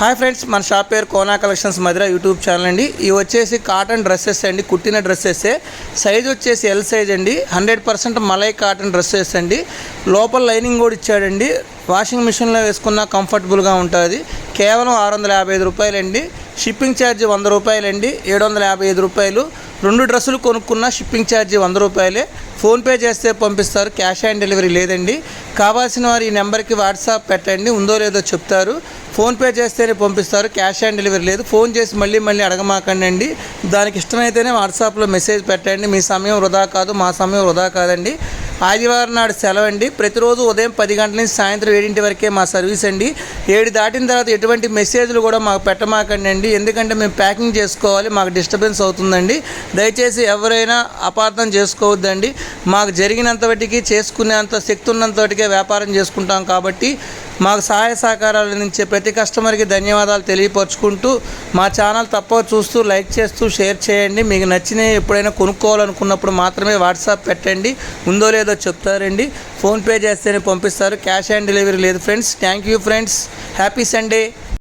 Hi friends మన shop పేరు Kona collections Madhura YouTube channel అండి. ఇవి వచ్చేసి కాటన్ డ్రెస్సెస్ అండి కుట్టిన డ్రెస్సెస్ సైజ్ వచ్చేసి ఎల్ సైజ్ అండి hundred percent malai cotton dresses అండి. లోపల లైనింగ్ కూడా ఇచ్చాడండి. వాషింగ్ మిషన్లో వేసుకున్న కంఫర్టబుల్గా ఉంటుంది. కేవలం ఆరు వందల యాభై ఐదు రూపాయలండి. షిప్పింగ్ ఛార్జ్ వంద రూపాయలండి ఏడు వందల యాభై ఐదు రూపాయలు. రెండు డ్రెస్సులు కొనుక్కున్న షిప్పింగ్ ఛార్జీ వంద రూపాయలే. ఫోన్పే చేస్తే పంపిస్తారు. క్యాష్ ఆన్ డెలివరీ లేదండి. కావాల్సిన వారు ఈ నెంబర్కి వాట్సాప్ పెట్టండి. ఉందో లేదో చెప్తారు. ఫోన్పే చేస్తేనే పంపిస్తారు. క్యాష్ ఆన్ డెలివరీ లేదు. ఫోన్ చేసి మళ్ళీ మళ్ళీ అడగమాకండి దానికి ఇష్టమైతేనే వాట్సాప్లో మెసేజ్ పెట్టండి. మీ సమయం వృధా కాదు మా సమయం వృధా కాదండి. ఆదివారం నాడు సెలవు అండి ప్రతిరోజు ఉదయం పది గంటల నుంచి సాయంత్రం ఏడింటి వరకే మా సర్వీస్ అండి. ఏడు దాటిన తర్వాత ఎటువంటి మెసేజ్లు కూడా మాకు పెట్టమాకండి అండి. ఎందుకంటే మేము ప్యాకింగ్ చేసుకోవాలి మాకు డిస్టర్బెన్స్ అవుతుందండి. దయచేసి ఎవరైనా అపార్థం చేసుకోవద్దండి. మాకు జరిగినంత వాటికి చేసుకునేంత శక్తి ఉన్నంత వాటికే వ్యాపారం చేసుకుంటాం కాబట్టి మాకు సహాయ సహకారాలు అందించే ప్రతి కస్టమర్కి ధన్యవాదాలు తెలియపరుచుకుంటూ మా ఛానల్ తప్ప చూస్తూ లైక్ చేస్తూ షేర్ చేయండి. మీకు నచ్చినవి ఎప్పుడైనా కొనుక్కోవాలనుకున్నప్పుడు మాత్రమే వాట్సాప్ పెట్టండి. ఉందో లేదో చెప్తారండి. ఫోన్పే చేస్తేనే పంపిస్తారు. క్యాష్ ఆన్ డెలివరీ లేదు friends. Thank you friends. Happy Sunday.